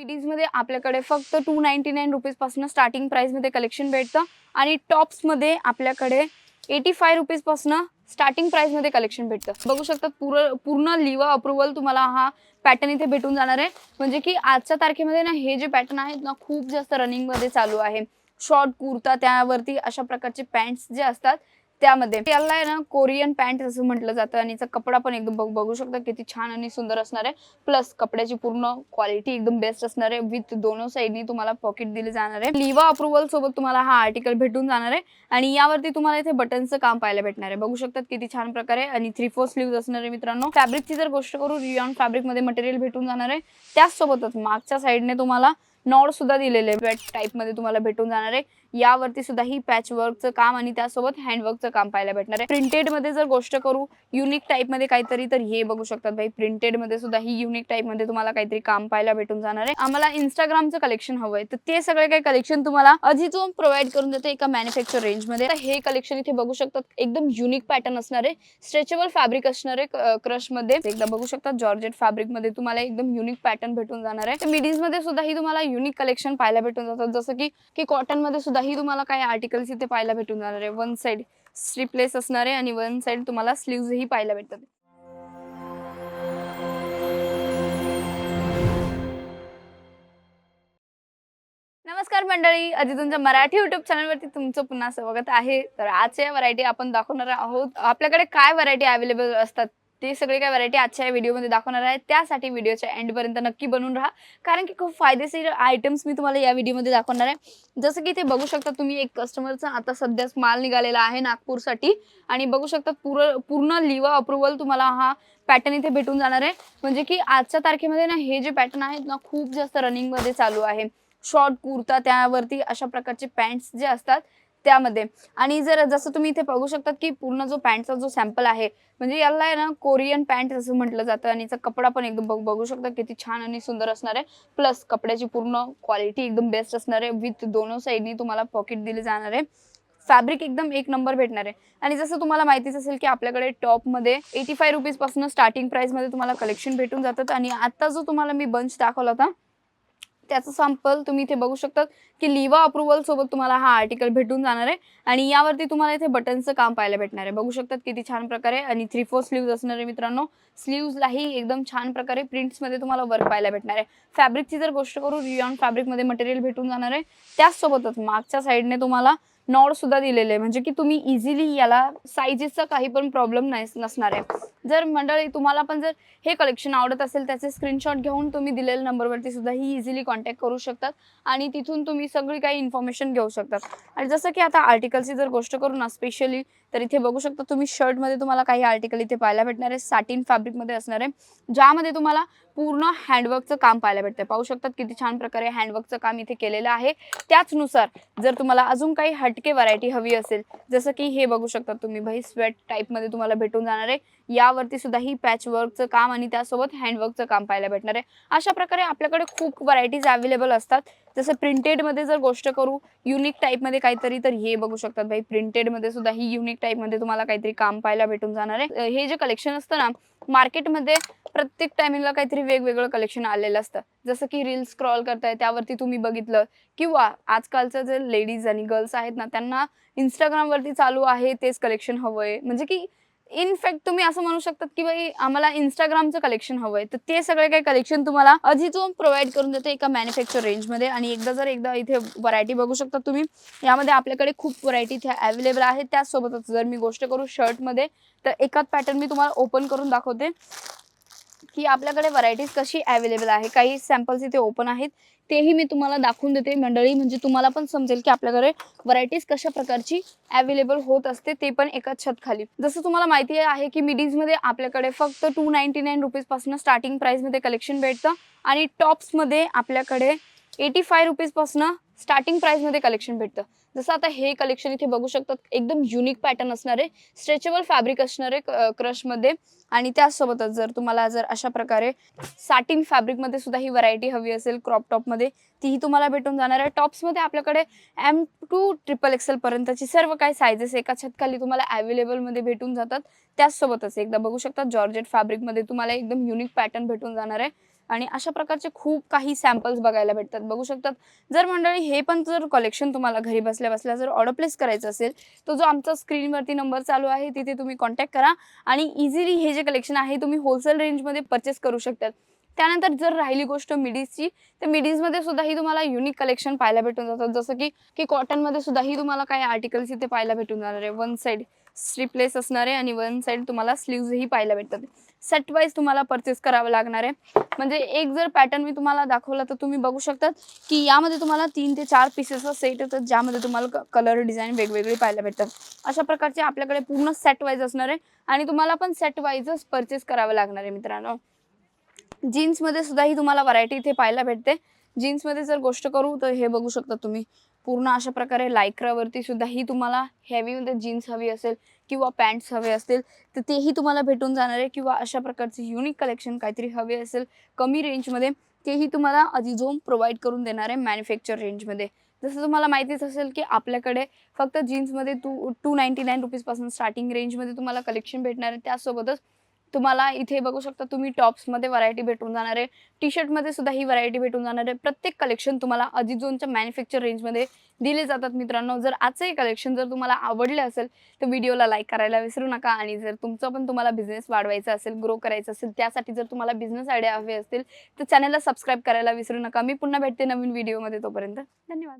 मिडीजमध्ये आपल्याकडे फक्त two ninety nine रुपीजपासून स्टार्टिंग प्राइसमध्ये कलेक्शन भेटतं आणि टॉप्समध्ये आपल्याकडे एटी फाय रुपीजपासून स्टार्टिंग प्राइसमध्ये कलेक्शन भेटतं. बघू शकतात पूर्ण पूर्ण लिवा अप्रुव्हल तुम्हाला हा पॅटर्न इथे भेटून जाणार आहे. म्हणजे की आजच्या तारखेमध्ये ना हे जे पॅटर्न आहेत ना खूप जास्त रनिंगमध्ये चालू आहे. शॉर्ट कुर्ता त्यावरती अशा प्रकारचे पॅन्ट्स जे असतात त्यामध्ये. याला आहे ना कोरियन पॅन्ट असं म्हटलं जातं आणि याचा कपडा पण एकदम बघ- बघू शकता किती छान आणि सुंदर असणार आहे. प्लस कपड्याची पूर्ण क्वालिटी एकदम बेस्ट असणार आहे. विथ दोन साईडनी तुम्हाला पॉकेट दिले जाणार आहे. लिवा अप्रुव्हल सोबत तुम्हाला हा आर्टिकल भेटून जाणार आहे. आणि यावरती तुम्हाला इथे बटनचं काम पाहायला भेटणार आहे. बघू शकतात किती छान प्रकारे आणि थ्री फोर स्लीव्ह असणार आहे मित्रांनो. फॅब्रिकची जर गोष्ट करू रियॉन फॅब्रिकमध्ये मटेरियल भेटून जाणार आहे. त्याचसोबतच मागच्या साईडने तुम्हाला नॉड सुद्धा दिलेले वेट टाईपमध्ये तुम्हाला भेटून जाणार आहे. यावरती सुद्धा ही पॅच वर्कचं काम आणि त्यासोबत हँडवर्कचं काम पाहायला भेटणार आहे. प्रिंटेडमध्ये जर गोष्ट करू युनिक टाईपमध्ये काहीतरी तर हे बघू शकतात भाई. प्रिंटेडमध्ये सुद्धा ही युनिक टाईपमध्ये तुम्हाला काहीतरी काम पाहायला भेटून जाणार आहे. आम्हाला इंस्टाग्रामचं कलेक्शन हवंय. तर ते सगळे काही कलेक्शन तुम्हाला अजितून प्रोव्हाइड करून देते एका मॅन्युफॅक्चर रेंजमध्ये. तर हे कलेक्शन इथे बघू शकतात. एकदम युनिक पॅटर्न असणार आहे. स्ट्रेचेबल फॅब्रिक असणार आहे क्रशमध्ये. एकदा बघू शकतात जॉर्जेट फॅब्रिकमध्ये तुम्हाला एकदम युनिक पॅटर्न भेटून जाणार आहे. तर मिडीजमध्ये सुद्धा ही तुम्हाला युनिक कलेक्शन पाहायला भेटून जातात. जसं की की कॉटनमध्ये सुद्धा ही तुम्हाला काही आर्टिकल्स इथे पाहायला भेटून जाणार आहे. वन साइड स्ट्रीपलेस असणार आहे आणि वन साइड तुम्हाला स्लीव्सही पाहायला भेटतात. नमस्कार मंडळी अजितूंच्या मराठी युट्यूब चॅनलवरती तुमचं पुन्हा स्वागत आहे. तर आजच्या व्हरायटी आपण दाखवणार आहोत. आपल्याकडे काय व्हरायटी अवेलेबल असतात? ते सगळे काय व्हरायटी आजच्या या व्हिडिओमध्ये दाखवणार आहे. त्यासाठी व्हिडिओच्या एंडपर्यंत नक्की बनून राहा. कारण की खूप फायदेशीर आयटम्स मी तुम्हाला या व्हिडिओमध्ये दाखवणार आहे. जसं की ते बघू शकता तुम्ही एक कस्टमरचा आता सध्याच माल निघालेला आहे नागपूरसाठी. आणि बघू शकता पूर्ण पूर्ण लिवा अप्रुव्हल तुम्हाला हा पॅटर्न इथे भेटून जाणार आहे. म्हणजे की आजच्या तारखेमध्ये ना हे जे पॅटर्न आहेत ना खूप जास्त रनिंगमध्ये चालू आहे. शॉर्ट कुर्ता त्यावरती अशा प्रकारचे पॅन्ट्स जे असतात त्यामध्ये. आणि जर जसं तुम्ही इथे बघू शकतात की पूर्ण जो पॅन्टचा जो सॅम्पल आहे म्हणजे याला आहे ना कोरियन पॅन्ट असं म्हटलं जातं आणि याचा कपडा पण एकदम बघ- बघू शकता किती छान आणि सुंदर असणार आहे. प्लस कपड्याची पूर्ण क्वालिटी एकदम बेस्ट असणार आहे. विथ दोन साईडनी तुम्हाला पॉकेट दिले जाणार आहे. फॅब्रिक एकदम एक नंबर भेटणार आहे. आणि जसं तुम्हाला माहितीच असेल की आपल्याकडे टॉपमध्ये एटी फाय रुपीजपासून स्टार्टिंग प्राइसमध्ये तुम्हाला कलेक्शन भेटून जातात. आणि आता जो तुम्हाला मी बंच दाखवला होता त्याचं सॅम्पल तुम्ही इथे बघू शकता की लिवा अप्रुव्हल सोबत तुम्हाला हा आर्टिकल भेटून जाणार आहे. आणि यावरती तुम्हाला इथे बटनचं काम पाहायला भेटणार आहे. बघू शकतात किती छान प्रकारे आणि थ्री फोर स्लीव्ह असणार आहे मित्रांनो. स्लीव्हजलाही एकदम छान प्रकारे प्रिंट्समध्ये तुम्हाला वर्क पाहायला भेटणार आहे. फॅब्रिकची जर गोष्ट करू रियॉन फॅब्रिकमध्ये मटेरियल भेटून जाणार आहे. त्याचसोबतच मागच्या साईडने तुम्हाला नॉड सुद्धा दिलेले आहे. म्हणजे की तुम्ही इझिली याला साईजेसचा काही पण प्रॉब्लेम नाही नसणार आहे. जर मंडळी तुम्हाला पण जर हे कलेक्शन आवडत असेल त्याचे स्क्रीनशॉट घेऊन तुम्ही दिलेल्या नंबरवरती सुद्धा ही इझिली कॉन्टॅक्ट करू शकतात आणि तिथून तुम्ही सगळी काही इन्फॉर्मेशन घेऊ शकतात. आणि जसं की आता आर्टिकलची जर गोष्ट करू ना स्पेशली तर इथे बघू शकता तुम्ही शर्टमध्ये तुम्हाला काही आर्टिकल इथे पाहायला भेटणार आहे साटीन फॅब्रिकमध्ये असणार आहे ज्यामध्ये तुम्हाला पूर्ण हँडवर्कचं काम पाहायला भेटतं पाहू शकतात किती छान प्रकारे हँडवर्कचं काम इथे केलेलं आहे. त्याचनुसार जर तुम्हाला अजून काही हटके व्हरायटी हवी असेल जसं की हे बघू शकता तुम्ही भाई स्वेट टाईपमध्ये तुम्हाला भेटून जाणार आहे. त्यावरती सुद्धा ही पॅच वर्कचं काम आणि त्यासोबत हँडवर्कचं काम पाहायला भेटणार आहे. अशा प्रकारे आपल्याकडे खूप व्हरायटीज अवेलेबल असतात. जसं प्रिंटेडमध्ये जर गोष्ट करू युनिक टाईपमध्ये काहीतरी तर हे बघू शकतात भाई. प्रिंटेडमध्ये सुद्धा ही युनिक टाईपमध्ये तुम्हाला काहीतरी काम पाहायला भेटून जाणार आहे. हे जे कलेक्शन असतं ना मार्केटमध्ये प्रत्येक टायमिंगला काहीतरी वेगवेगळं कलेक्शन आलेलं असतं. जसं की रील स्क्रॉल करताय त्यावरती तुम्ही बघितलं. किंवा आजकालचं जे लेडीज आणि गर्ल्स आहेत ना त्यांना इंस्टाग्रामवरती चालू आहे तेच कलेक्शन हवंय. म्हणजे की इनफॅक्ट तुम्ही असं म्हणू शकतात की बाई आम्हाला इंस्टाग्रामचं कलेक्शन हवंय. तर ते सगळे काही कलेक्शन तुम्हाला अजितून प्रोव्हाइड करून देते एका मॅन्युफॅक्चर रेंजमध्ये आणि एकदा जर एकदा इथे व्हरायटी बघू शकता तुम्ही यामध्ये आपल्याकडे खूप व्हरायटी इथे अवेलेबल आहे. त्याचसोबतच जर मी गोष्ट करू शर्टमध्ये तर एकाच पॅटर्न मी तुम्हाला ओपन करून दाखवते. की आपल्याकडे व्हरायटीज कशी अवेलेबल आहे? काही सॅम्पल्स इथे ओपन आहेत. तेही मी तुम्हाला दाखवून देते. मंडळी म्हणजे तुम्हाला पण समजेल की आपल्याकडे व्हरायटीज कशा प्रकारची अवेलेबल होत असते ते पण एकाच छत खाली जसं तुम्हाला माहिती आहे की मिडीजमध्ये आपल्याकडे फक्त टू नाईन्टी नाईन रुपीजपासून स्टार्टिंग प्राईजमध्ये कलेक्शन भेटतं आणि टॉप्समध्ये आपल्याकडे एटी फाय रुपीजपासून स्टार्टिंग प्राईजमध्ये कलेक्शन भेटतं. जसं आता हे कलेक्शन इथे बघू शकतात एकदम युनिक पॅटर्न असणार आहे स्ट्रेचेबल फॅब्रिक असणार आहे आणि त्यासोबतच जर तुम्हाला जर अशा प्रकारे साटिन फॅब्रिकमध्ये सुद्धा ही व्हरायटी हवी असेल क्रॉप टॉपमध्ये तीही तुम्हाला भेटून जाणार आहे. टॉप्समध्ये आपल्याकडे एम टू ट्रिपल एक्सेल पर्यंतची सर्व काही सायझेस एका छतखाली तुम्हाला अवेलेबलमध्ये भेटून जातात. त्याचसोबतच एकदा बघू शकता जॉर्जेट फॅब्रिकमध्ये तुम्हाला एकदम युनिक पॅटर्न भेटून जाणार आहे. आणि अशा प्रकारचे खूप काही सॅम्पल्स बघायला भेटतात. बघू शकतात. जर मंडळी हे पण जर कलेक्शन तुम्हाला घरी बसल्या बसल्या जर ऑर्डर प्लेस करायचं असेल तो जो आमचा स्क्रीनवरती नंबर चालू आहे तिथे तुम्ही कॉन्टॅक्ट करा आणि इझिली हे जे कलेक्शन आहे तुम्ही होलसेल रेंजमध्ये परचेस करू शकतात. त्यानंतर जर राहिली गोष्ट मिडीजची तर मिडीजमध्ये सुद्धाही तुम्हाला युनिक कलेक्शन पाहायला भेटून जातात. जसं की की कॉटनमध्ये सुद्धाही तुम्हाला काही आर्टिकल्स इथे पाहायला भेटून जाणार आहे. वन साईड स्ट्रीपलेस असणार आहे आणि वन साईड तुम्हाला स्लीव्जही पाहायला भेटतात. सेट वाईज तुम्हाला परचेस करावं लागणार आहे. म्हणजे एक जर पॅटर्न मी तुम्हाला दाखवला तर तुम्ही बघू शकतात की यामध्ये तुम्हाला तीन ते चार पीसेसचा सेट येतात ज्यामध्ये तुम्हाला कलर डिझाईन वेगवेगळे पाहायला भेटतात. अशा प्रकारचे आपल्याकडे पूर्ण सेट वाईज असणार आहे आणि तुम्हाला पण सेट वाईजच परचेस करावं लागणार आहे मित्रांनो. जीन्समध्ये सुद्धाही तुम्हाला व्हरायटी इथे पाहायला भेटते. जीन्समध्ये जर गोष्ट करू तर हे बघू शकता तुम्ही. पूर्ण अशा प्रकारे लायक्रावरती सुद्धाही तुम्हाला हेवीमध्ये म्हणजे जीन्स हवी असेल किंवा पॅन्ट्स हवे असतील तर तेही तुम्हाला भेटून जाणार आहे किंवा अशा प्रकारचे युनिक कलेक्शन काहीतरी हवे असेल कमी रेंजमध्ये तेही तुम्हाला अजिझोम प्रोव्हाइड करून देणार आहे मॅन्युफॅक्चर रेंजमध्ये जसं तुम्हाला माहितीच असेल की आपल्याकडे फक्त जीन्समध्ये टू टू नाईन्टी नाईन रुपीजपासून स्टार्टिंग रेंजमध्ये तुम्हाला कलेक्शन भेटणार आहे. त्यासोबतच तुम्हाला इथे बघू शकता तुम्ही टॉप्समध्ये व्हरायटी भेटून जाणार आहे. टी शर्टमध्ये सुद्धा ही व्हरायटी भेटून जाणार आहे. प्रत्येक कलेक्शन तुम्हाला अजिझोनच्या मॅन्युफॅक्चर रेंजमध्ये दिले जातात मित्रांनो. जर आजचं कलेक्शन जर तुम्हाला आवडलं असेल तर व्हिडिओला लाईक करायला विसरू नका. आणि जर तुमचं पण तुम्हाला बिझनेस वाढवायचा असेल ग्रो करायचा असेल त्यासाठी जर तुम्हाला बिझनेस आयडिया हवे असतील तर चॅनलला सबस्क्राईब करायला विसरू नका. मी पुन्हा भेटते नवीन व्हिडिओमध्ये तोपर्यंत. धन्यवाद.